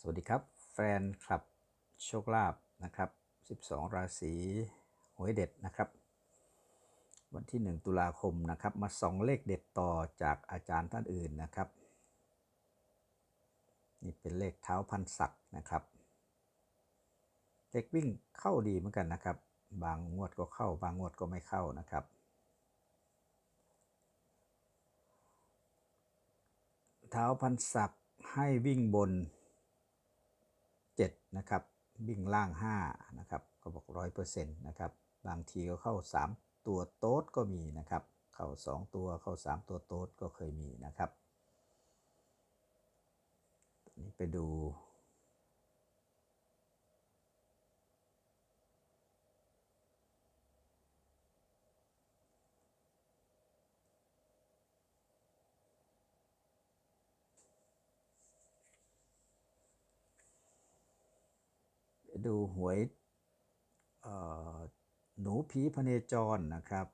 สวัสดีครับ แฟนคลับโชคลาภนะครับ 12 ราศีหวยเด็ดนะครับ วันที่ 1 ตุลาคมนะครับ มาส่องเลขเด็ดต่อจากอาจารย์ท่านอื่นนะครับ นี่เป็นเลขเท้าพันศักนะครับ เลขวิ่งเข้าดีเหมือนกันนะครับ บางงวดก็เข้า บางงวดก็ไม่เข้านะครับเท้าพันศักให้วิ่งบน นะครับบิ่งล่าง 5 นะครับ ก็บอกร้อยเปอร์เซ็นต์นะครับ บางทีก็เข้า 3 ตัวโต๊ดก็มีนะครับ เข้า 2 ตัวเข้า 3 ตัวโต๊ดก็เคยมีนะครับนี่ไปดู ดูหวยหนูผีพเนจรนะครับ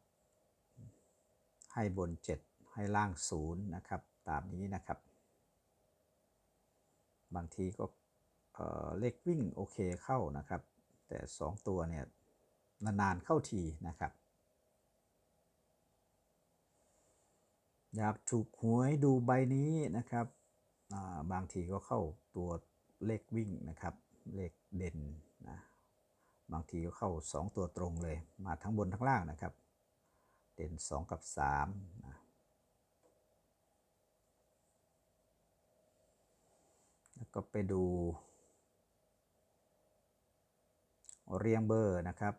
ให้บน 7 ให้ล่าง0นะครับ ตามนี้นะครับ บางทีก็เอ่อเลขวิ่งโอเคเข้านะครับ แต่ 2 ตัวเนี่ยนานๆเข้าทีนะครับ อยากถูกหวยดูใบนี้นะครับาบางทีก็เข้าตัวเลขวิ่งนะครับ เลขเด่นนะบางทีก็เข้า 2 ตัวตรงเลย มาทั้งบนทั้งล่างนะครับ เด่น 2 กับ3นะแล้วก็ไปดู เรียงเบอร์นะครับ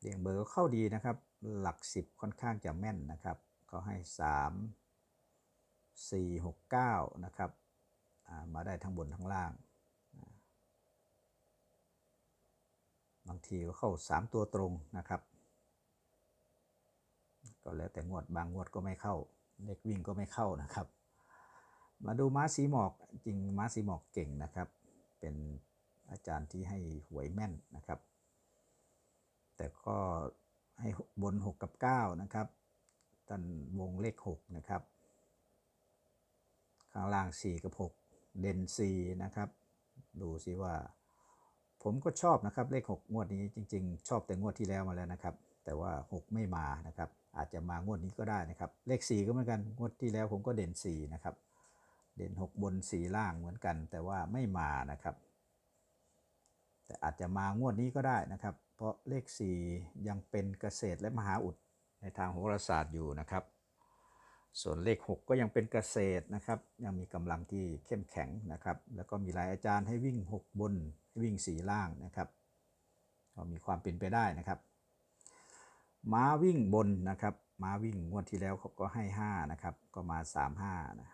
เรียงเบอร์ก็เข้าดีนะครับ หลัก 10 ค่อนข้างจะแม่นนะครับ ก็ให้ 3 4 6 9 นะครับ มาได้ทั้งบนทั้งล่าง บางทีก็เข้า 3 ตัวตรงนะครับ ก็แล้วแต่งวดบางงวดก็ไม่เข้าเลขวิ่งก็ไม่เข้านะครับ มาดูม้าสีหมอกจริงม้าสีหมอกเก่งนะครับ เป็นอาจารย์ที่ให้หวยแม่นนะครับ แต่ก็ให้บน 6 กับ 9 นะครับตันวงเลข 6 นะครับ ข้างล่าง 4 กับ 6 เด่น 4 นะครับ ดูสิว่า ผมก็ชอบนะครับเลข 6 งวดนี้จริง ๆ ชอบแต่งวดที่แล้วมาแล้วนะครับ แต่ว่า 6 ไม่มานะครับ อาจจะมางวดนี้ก็ได้นะครับ เลข 4 ก็เหมือนกันงวดที่แล้วผมก็เด่น 4 นะครับ เด่น 6 บน 4 ล่างเหมือนกัน แต่ว่าไม่มานะครับ แต่อาจจะมางวดนี้ก็ได้นะครับ เพราะเลข 4 ยังเป็นเกษตรและมหาอุดในทางโหราศาสตร์อยู่นะครับ ส่วนเลข 6 ก็ยังเป็นเกษตรนะครับ ยังมีกำลังที่เข้มแข็งนะครับ แล้วก็มีหลายอาจารย์ให้วิ่ง 6 บน วิ่ง4ล่างนะครับก็มีความเป็นไปได้นะครับ ม้าวิ่งบนนะครับม้าวิ่งงวดที่แล้วเขาก็ให้ 5 นะครับ ก็มา 3 5นะ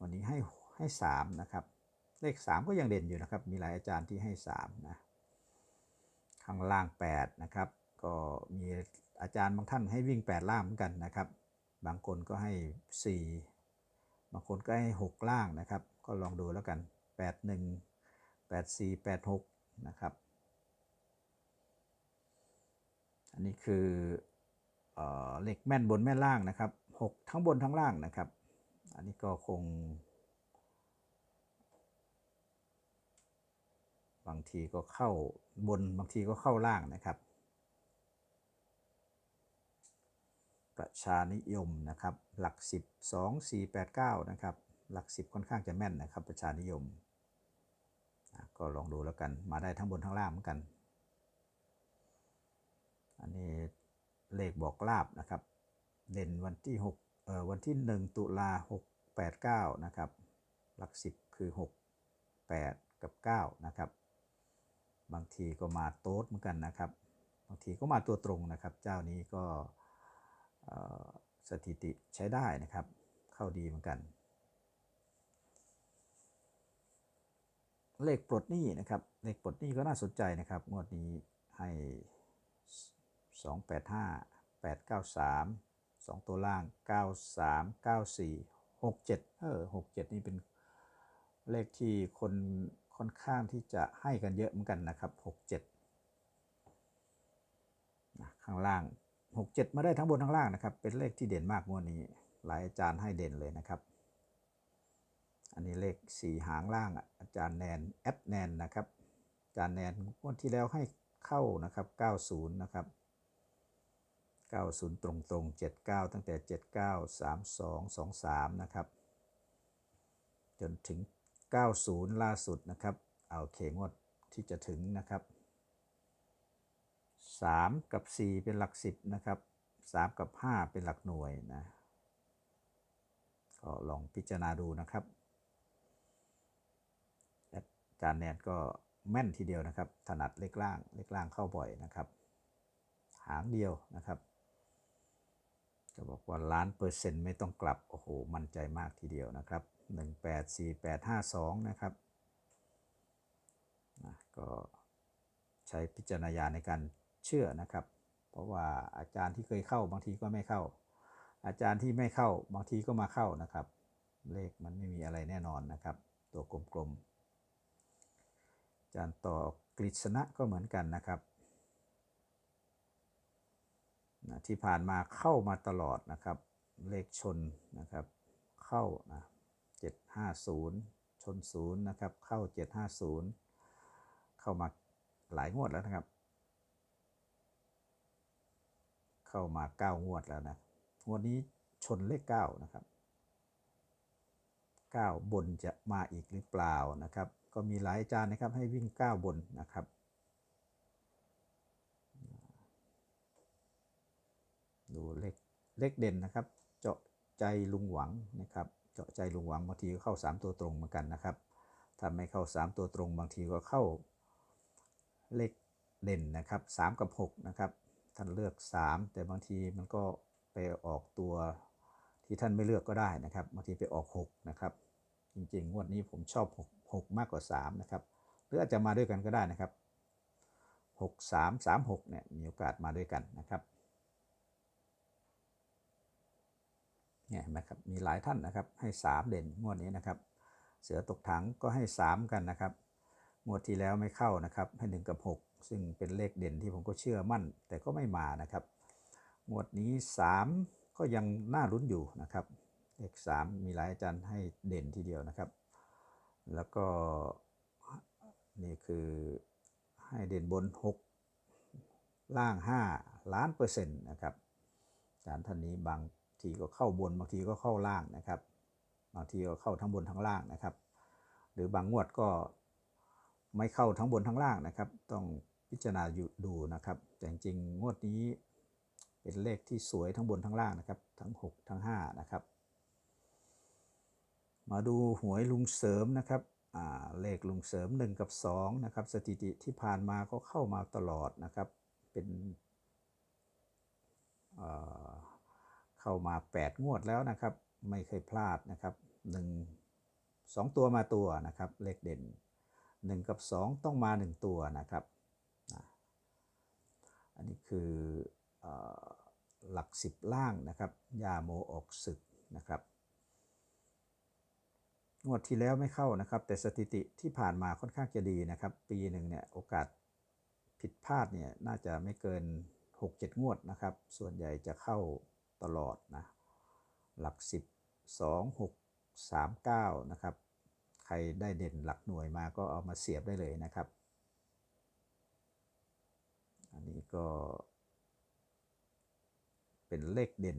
วันนี้ให้ให้3นะครับ เลข 3 ก็ยังเด่นอยู่นะครับ มีหลายอาจารย์ที่ให้3นะข้างล่าง 8 นะครับ ก็มีอาจารย์บางท่านให้วิ่ง 8 ล่างเหมือนกันนะครับ บางคนก็ให้ 4 บางคนก็ให้ 6 ล่างนะครับ ก็ลองดูแล้วกัน 8 1 8 4 8 6 นะครับ อันนี้คือเอ่อเลขแม่นบนแม่นล่างนะครับ 6 ทั้งบนทั้งล่างนะครับ อันนี้ก็คง บางทีก็เข้าบนบางทีก็เข้าล่างนะครับประชานิยมนะครับ หลัก 10 2 4 8 9 นะครับ หลัก 10 ค่อนข้างจะแม่นนะครับ ประชานิยม ก็ลองดูแล้วกัน มาได้ทั้งบนทั้งล่างเหมือนกัน อันนี้เลขบอกลาบนะครับ เด่นวันที่6เอ่อวันที่ 1 ตุลา6 8 9 นะครับ หลัก 10 คือ 6 8 กับ 9 นะครับ บางทีก็มาโต๊ดเหมือนกันนะครับ บางทีก็มาตัวตรงนะครับ เจ้านี้ก็สถิติใช้ได้นะครับ เข้าดีเหมือนกัน เลขปลดหนี้นะครับ เลขปลดหนี้ก็น่าสนใจนะครับ งวดนี้ให้ 285 893 2 ตัวล่าง 93 94 67 เออ 67 นี่เป็นเลขที่คนค่อนข้างที่จะให้กันเยอะเหมือนกันนะครับ 67นะข้างล่าง 67 มาได้ทั้งบนทั้งล่างนะครับ เป็นเลขที่เด่นมากงวดนี้ หลายอาจารย์ให้เด่นเลยนะครับ อันนี้เลขสี่หางล่างอาจารย์แนนแอดแนนนะครับอาจารย์แนนงวดที่แล้วให้เข้านะครับ90นะครับ90 ตรงตรง79 ตั้งแต่ 79 32 23นะครับจนถึง 90 ล่าสุดนะครับเอาเคงวดที่จะถึงนะครับ 3 กับ 4 เป็นหลัก 10นะครับ3 กับ 5 เป็นหลักหน่วยนะก็ลองพิจารณาดูนะครับ จารย์แนนก็แม่นทีเดียวนะครับ ถนัดเลขล่างเลขล่างเข้าบ่อยนะครับ หางเดียวนะครับจะบอกว่าล้านเปอร์เซ็นต์ไม่ต้องกลับ โอ้โห มั่นใจมากทีเดียวนะครับ 184852 นะครับนะก็ใช้พิจารณญาในการเชื่อนะครับ เพราะว่าอาจารย์ที่เคยเข้าบางทีก็ไม่เข้า อาจารย์ที่ไม่เข้าบางทีก็มาเข้านะครับ เลขมันไม่มีอะไรแน่นอนนะครับ ตัวกลมๆ อารต่อกฤษณะก็เหมือนกันนะครับนะที่ผ่านมาเข้ามาตลอดนะครับ เลขชนนะครับ เข้านะ750 ชนศูนย์นะครับ เข้า 750 เข้ามาหลายงวดแล้วนะครับ เข้ามา 9 งวดแล้วนะงวดนี้ชนเลข 9 นะครับ 9 บนจะมาอีกหรือเปล่านะครับ ก็มีหลายอาจารย์นะครับให้วิ่ง 9 บนนะครับดูเลขเลขเด่นนะครับ เจาะใจลุงหวังนะครับ เจาะใจลุงหวังบางทีก็เข้า 3 ตัวตรงเหมือนกันนะครับถ้าไม่เข้า 3 ตัวตรงบางทีก็เข้าเลขเด่นนะครับ 3 กับ 6 นะครับ ท่านเลือก 3 แต่บางทีมันก็ไปออกตัวที่ท่านไม่เลือกก็ได้นะครับ บางทีไปออก 6 นะครับ จริงๆ งวดนี้ผมชอบ 6 6 มากกว่า 3 นะครับ หรืออาจจะมาด้วยกันก็ได้นะครับ 6 3 3 6 เนี่ยมีโอกาสมาด้วยกันนะครับเนี่ยเห็นไหมครับมีหลายท่านนะครับให้ 3 เด่นงวดนี้นะครับ เสือตกถังก็ให้ 3 กันนะครับงวดที่แล้วไม่เข้านะครับให้ 1 กับ 6 ซึ่งเป็นเลขเด่นที่ผมก็เชื่อมั่น แต่ก็ไม่มานะครับงวดนี้ 3 ก็ยังน่าลุ้นอยู่นะครับเลข3มีหลายอาจารย์ให้เด่นทีเดียวนะครับ แล้วก็นี่คือให้เด่นบน 6 ล่าง 5 ล้านเปอร์เซ็นต์นะครับอาจารท่านนี้บางทีก็เข้าบนบางทีก็เข้าล่างนะครับ บางทีก็เข้าทั้งบนทั้งล่างนะครับ หรือบางงวดก็ไม่เข้าทั้งบนทั้งล่างนะครับ ต้องพิจารณาอยู่ดูนะครับ แต่จริงๆงวดนี้เป็นเลขที่สวยทั้งบนทั้งล่างนะครับ ทั้ง 6 ทั้ง5นะครับ มาดูหวยลุงเสริมนะครับเลขลุงเสริม 1 กับ2นะครับสถิติที่ผ่านมาก็เข้ามาตลอดนะครับเป็นเเข้ามา 8 งวดแล้วนะครับ ไม่เคยพลาดนะครับ 1 2 ตัวมาตัวนะครับ เลขเด่น 1 กับ 2 ต้องมา 1 ตัวนะครับอันนี้คือเออหลัก 10 ล่างนะครับยาโมออกศึกนะครับ งวดที่แล้วไม่เข้านะครับ แต่สถิติที่ผ่านมาค่อนข้างจะดีนะครับ ปีหนึ่งเนี่ยโอกาสผิดพลาดเนี่ยน่าจะไม่เกิน 6-7 งวดนะครับ ส่วนใหญ่จะเข้าตลอดนะ หลัก 10 2 6 3 9 นะครับ ใครได้เด่นหลักหน่วยมาก็เอามาเสียบได้เลยนะครับ อันนี้ก็ เป็นเลขเด่น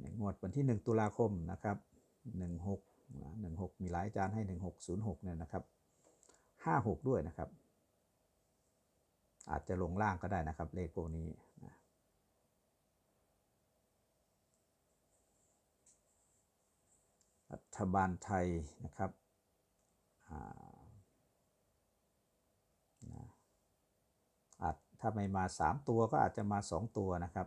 ในงวดวันที่ 1 ตุลาคมนะครับ 16 นะ16มีหลายอาจารย์ให้1606เนี่ยนะครับ56ด้วยนะครับ อาจจะลงล่างก็ได้นะครับ เลขพวกนี้นะรัฐบาลไทยนะครับอ่านะอาจถ้าไม่มา 3 ตัวก็อาจจะมา 2 ตัวนะครับ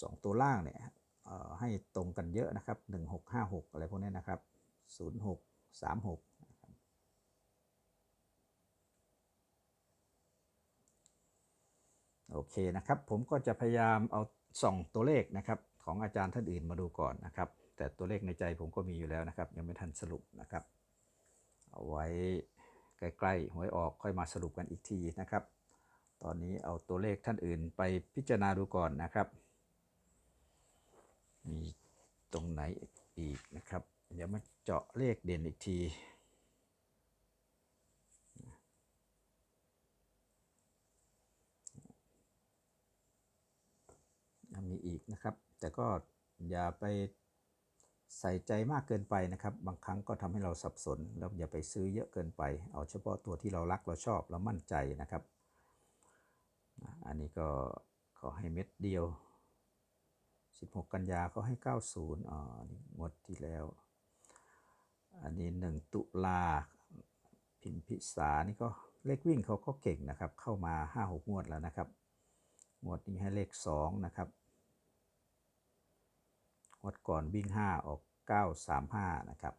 สองตัวล่างเนี่ยให้ตรงกันเยอะนะครับ 1656 อะไรพวกนี้นะครับ 0636โอเคนะครับผมก็จะพยายามเอาส่องตัวเลขนะครับของอาจารย์ท่านอื่นมาดูก่อนนะครับ แต่ตัวเลขในใจผมก็มีอยู่แล้วนะครับ ยังไม่ทันสรุปนะครับ เอาไว้ใกล้ๆหวยออกค่อยมาสรุปกันอีกทีนะครับ ตอนนี้เอาตัวเลขท่านอื่นไปพิจารณาดูก่อนนะครับ มีตรงไหนอีกนะครับ เดี๋ยวมาเจาะเลขเด่นอีกทีมีอีกนะครับ แต่ก็อย่าไปใส่ใจมากเกินไปนะครับ บางครั้งก็ทำให้เราสับสน แล้วอย่าไปซื้อเยอะเกินไป เอาเฉพาะตัวที่เรารักเราชอบเรามั่นใจนะครับ อันนี้ก็ขอให้เม็ดเดียว 16 กันยาเขาให้ 90อ๋อนี่งวดที่แล้ว อันนี้ 1 ตุลาพิมพิสานี่ก็เลขวิ่งเขาก็เก่งนะครับ เข้ามา 5-6 งวดแล้วนะครับ งวดนี้ให้เลข 2 นะครับงวดก่อนวิ่ง 5 ออก 935 นะครับ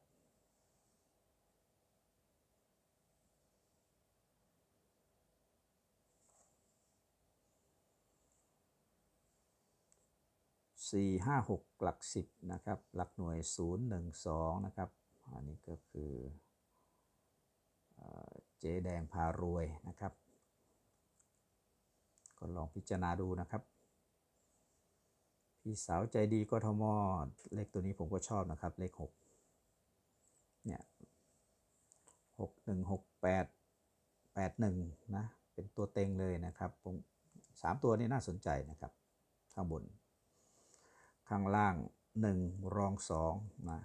สี่ห้าหกหลักสิบนะครับ หลักหน่วยศูนย์หนึ่งสองนะครับ อันนี้ก็คือเจ๊แดงพารวยนะครับ ก็ลองพิจารณาดูนะครับ พี่สาวใจดีกทมเลขตัวนี้ผมก็ชอบนะครับ เลขหกเนี่ยหกหนึ่งหกแปดแปดหนึ่งนะ เป็นตัวเต็งเลยนะครับผมสามตัวนี้น่าสนใจนะครับ ข้างบน ข้างล่างหนึ่งรองสองนะ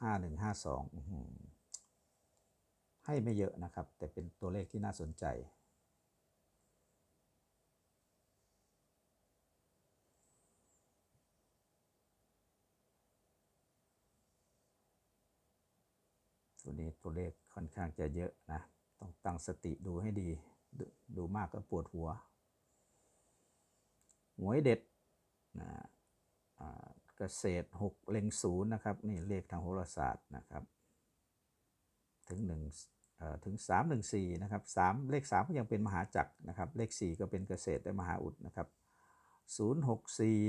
ห้าหนึ่งห้าสองให้ไม่เยอะนะครับ แต่เป็นตัวเลขที่น่าสนใจ ตัวนี้ตัวเลขค่อนข้างจะเยอะนะ ต้องตั้งสติดูให้ดีดดูมากก็ปวดหัว หวยเด็ดนะ เกษตรหกเล็งศูนย์นะครับนี่เลขทางโหราศาสตร์นะครับ ถึงหนึ่งถึงสามหนึ่งสี่นะครับสามเลขสามก็ยังเป็นมหาจักรนะครับ เลขสี่ก็เป็นเกษตรและมหาอุดนะครับศูนย์หกสี่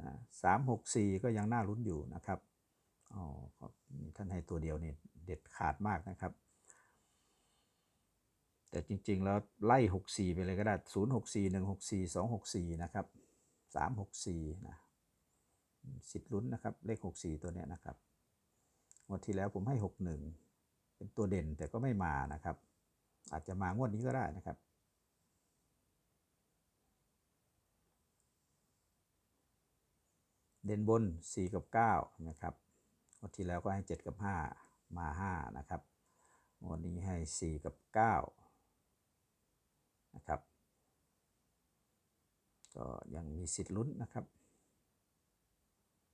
นะสามหกสี่ก็ยังน่าลุ้นอยู่นะครับอ๋อท่านให้ตัวเดียวนี่เด็ดขาดมากนะครับแต่จริง ๆ แล้วไล่ 64 ไปเลยก็ได้ 0 6 4 1 6 4 2 6 4 นะครับ 3 6 4 นะ สิทธิ์ลุ้นนะครับ เลข 64 ตัวเนี้ยนะครับงวดที่แล้วผมให้ 61 เป็นตัวเด่นแต่ก็ไม่มานะครับ อาจจะมางวดนี้ก็ได้นะครับ เด่นบน 4 กับ 9 นะครับงวดที่แล้วก็ให้ 7 กับ 5 มา 5 นะครับงวดนี้ให้ 4 กับ 9 นะครับ ก็ยังมีสิทธิ์ลุ้นนะครับ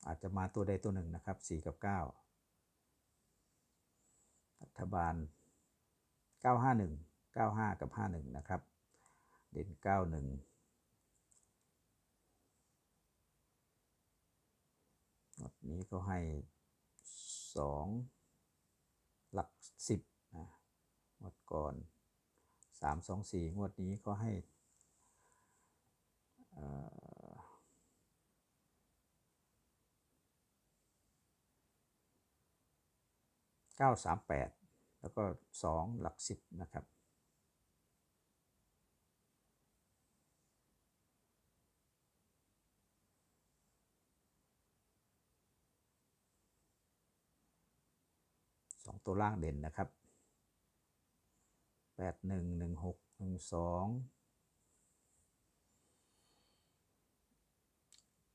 อาจจะมาตัวใดตัวหนึ่งนะครับ 4 กับ 9 รัฐบาล 951 95 กับ 51 นะครับ เด่น 91งวดนี้ก็ให้ 2 หลัก 10นะงวดก่อนสามสองสี่งวดนี้ก็ให้ เก้าสามแปดแล้วก็สองหลักสิบนะครับสองตัวล่างเด่นนะครับแปดหนึ่งหนึ่งหกหนึ่งสอง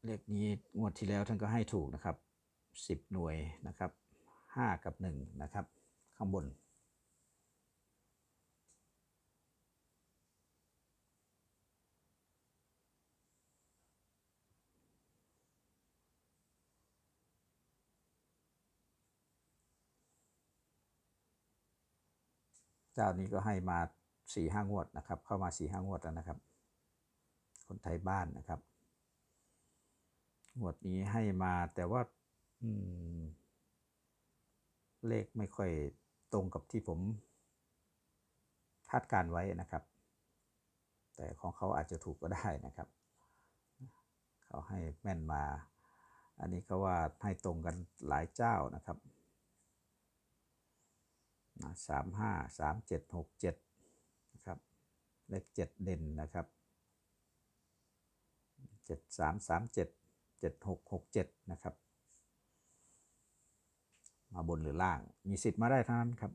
เลขนี้งวดที่แล้วท่านก็ให้ถูกนะครับสิบหน่วยนะครับ ห้ากับหนึ่งนะครับ ข้างบน เจ้านี้ก็ให้มาสี่ห้างวดนะครับ เข้ามาสี่ห้างวดแล้วนะครับ คนไทยบ้านนะครับ งวดนี้ให้มาแต่ว่า อืม เลขไม่ค่อยตรงกับที่ผมคาดการไว้นะครับ แต่ของเขาอาจจะถูกก็ได้นะครับ เขาให้แม่นมา อันนี้ก็ว่าให้ตรงกันหลายเจ้านะครับสามห้าสามเจ็ดหกเจ็ดนะครับ เลขเจ็ดเด่นนะครับเจ็ดสามสามเจ็ดเจ็ดหกหกเจ็ดนะครับ มาบนหรือล่าง มีสิทธิ์มาได้ทั้งนั้นครับ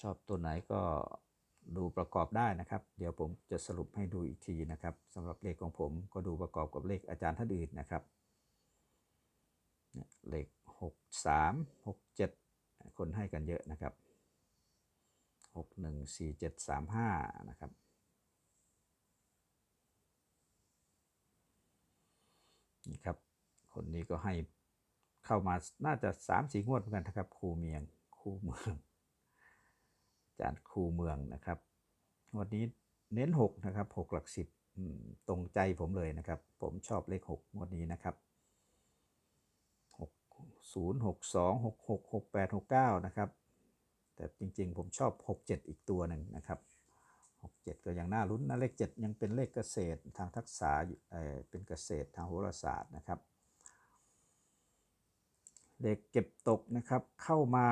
ชอบตัวไหนก็ดูประกอบได้นะครับ เดี๋ยวผมจะสรุปให้ดูอีกทีนะครับสำหรับเลขของผมก็ดูประกอบกับเลขอาจารย์ท่านอื่นนะครับ เลขหกสามหกเจ็ดคนให้กันเยอะนะครับหกหนึ่งสี่เจ็ดสามห้านะครับนี่ครับ คนนี้ก็ให้เข้ามาน่าจะสามสี่งวดเหมือนกันนะครับครูเมียงครูเมืองอาจารย์ครูเมืองนะครับวันนี้เน้น 6 นะครับ 6 หลักสิบตรงใจผมเลยนะครับ ผมชอบเลข 6 งวดนี้นะครับ 0 6 2 6 6 6 8 6 9 นะครับ แต่จริงๆ ผมชอบ 6 7 อีกตัวหนึ่งนะครับ 6 7 ก็ยังน่าลุ้นนะ เลข 7 ยังเป็นเลขเกษตรทางทักษะเเป็นเกษตรทางโหราศาสตร์นะครับ เลขเก็บตกนะครับ เข้ามา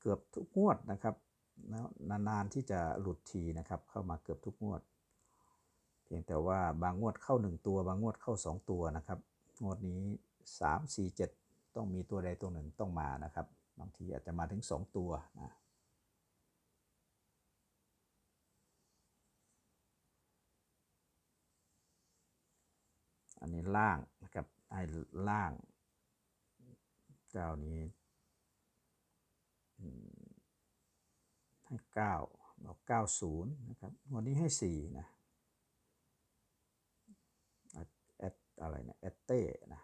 เกือบทุกงวดนะครับแล้วนานๆที่จะหลุดทีนะครับ เข้ามาเกือบทุกงวด เพียงแต่ว่าบางงวดเข้า 1 ตัว บางงวดเข้า 2 ตัวนะครับ งวดนี้ 3 4 7 ต้องมีตัวใดตัวหนึ่งต้องมานะครับ บางทีอาจจะมาถึง 2 ตัวนะอันนี้ล่างนะครับให้ล่าง เจ้านี้ให้เก้าเราเก้าศูนย์นะครับ วันนี้ให้สี่นะอะแอดอะไรนะแอดเต้นะ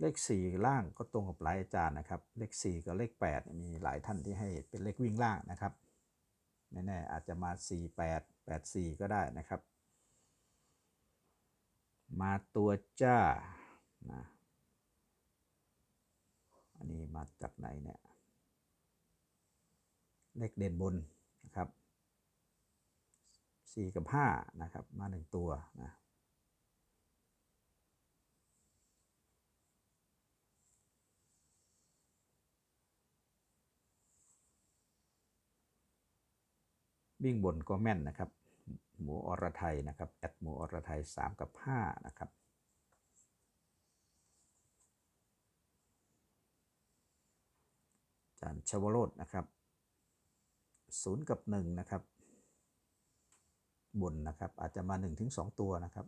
เลขสี่ล่างก็ตรงกับหลายอาจารย์นะครับ เลขสี่กับเลขแปดมีหลายท่านที่ให้เป็นเลขวิ่งล่างนะครับแน่ๆอาจจะมาสี่แปดแปดสี่ก็ได้นะครับ มาตัวจ้านะอันนี้มาจากไหนเนี่ย เลขเด่นบนนะครับ 4 กับ 5 นะครับ มา 1 ตัวนะ วิ่งบนก็แม่นนะครับ หมูอรไทยนะครับแอดหมูอรไทย 3 กับ 5 นะครับจารย์ชวโรดนะครับศูนย์กับหนึ่งนะครับบนนะครับ อาจจะมา1นถึงสตัวนะครับ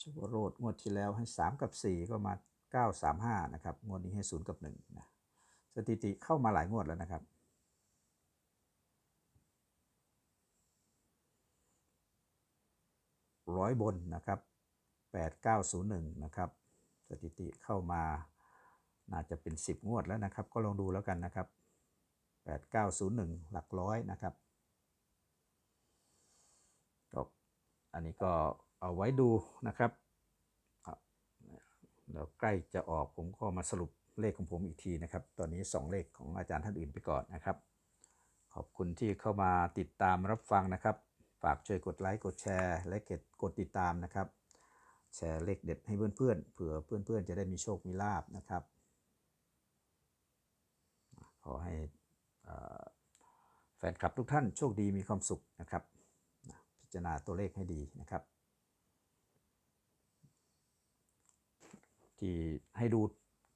ชวโรดงวดที่แล้วให้ 3 กับ 4 ก็มา 9 3 5 นะครับ งวดนี้ให้ 0 กับ1นะ สถิติเข้ามาหลายงวดแล้วนะครับ ร้อยบนนะครับ 8901 นะครับ สถิติเข้ามาน่าจะเป็น 10 งวดแล้วนะครับ ก็ลองดูแล้วกันนะครับ 8901 หลักร้อยนะครับก็อันนี้ก็เอาไว้ดูนะครับครับแล้วใกล้จะออกผมก็มาสรุป เลขของผมอีกทีนะครับ ตอนนี้ 2 เลขของอาจารย์ท่านอื่นไปก่อนนะครับ ขอบคุณที่เข้ามาติดตามรับฟังนะครับ ฝากช่วยกดไลค์กดแชร์และกดติดตามนะครับ แชร์เลขเด็ดให้เพื่อนๆเผื่อเพื่อนๆจะได้มีโชคมีลาบนะครับ ขอให้แฟนคลับทุกท่านโชคดีมีความสุขนะครับ พิจารณาตัวเลขให้ดีนะครับ ที่ให้ดู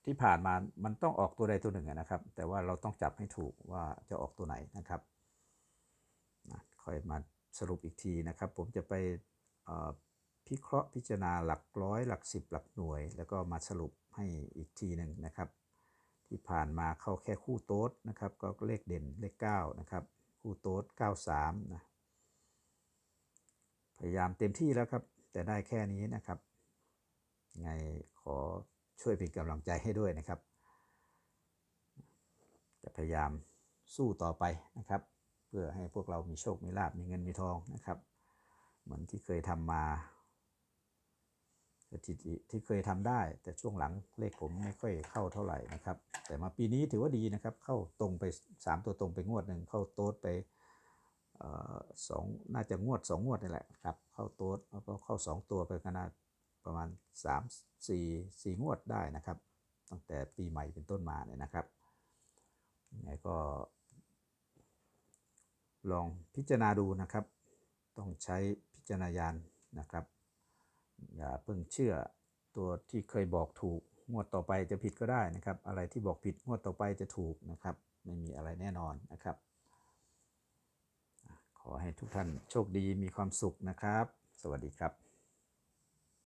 ที่ผ่านมามันต้องออกตัวใดตัวหนึ่งนะครับ แต่ว่าเราต้องจับให้ถูกว่าจะออกตัวไหนนะครับนะค่อยมาสรุปอีกทีนะครับ ผมจะไปพิเคราะห์พิจารณาหลักร้อยหลักสิบหลักหน่วย แล้วก็มาสรุปให้อีกทีหนึ่งนะครับ ที่ผ่านมาเข้าแค่คู่โต๊ดนะครับ ก็เลขเด่นเลข9นะครับคู่โต๊ด93นะพยายามเต็มที่แล้วครับ แต่ได้แค่นี้นะครับ ไงขอ ช่วยเป็นกำลังใจให้ด้วยนะครับ จะพยายามสู้ต่อไปนะครับ เพื่อให้พวกเรามีโชค มีลาบมีเงินมีทองนะครับ เหมือนที่เคยทำมาสถิติที่เคยทำได้ แต่ช่วงหลังเลขผมไม่ค่อยเข้าเท่าไหร่นะครับ แต่มาปีนี้ถือว่าดีนะครับ เข้าตรงไป 3 ตัวตรงไปงวดหนึ่งเข้าโต๊ดไปสองน่าจะงวด 2 งวดนี่แหละครับ เข้าโต๊ดแล้วก็เข้า 2 ตัวไปขนาด ประมาณ 3 4 4งวดได้นะครับ ตั้งแต่ปีใหม่เป็นต้นมาเนี่ยนะครับยังไงก็ ลองพิจารณาดูนะครับ ต้องใช้พิจารณาญาณนะครับ อย่าเพิ่งเชื่อตัวที่เคยบอกถูกงวดต่อไปจะผิดก็ได้นะครับ อะไรที่บอกผิดงวดต่อไปจะถูกนะครับ ไม่มีอะไรแน่นอนนะครับ ขอให้ทุกท่านโชคดีมีความสุขนะครับ สวัสดีครับ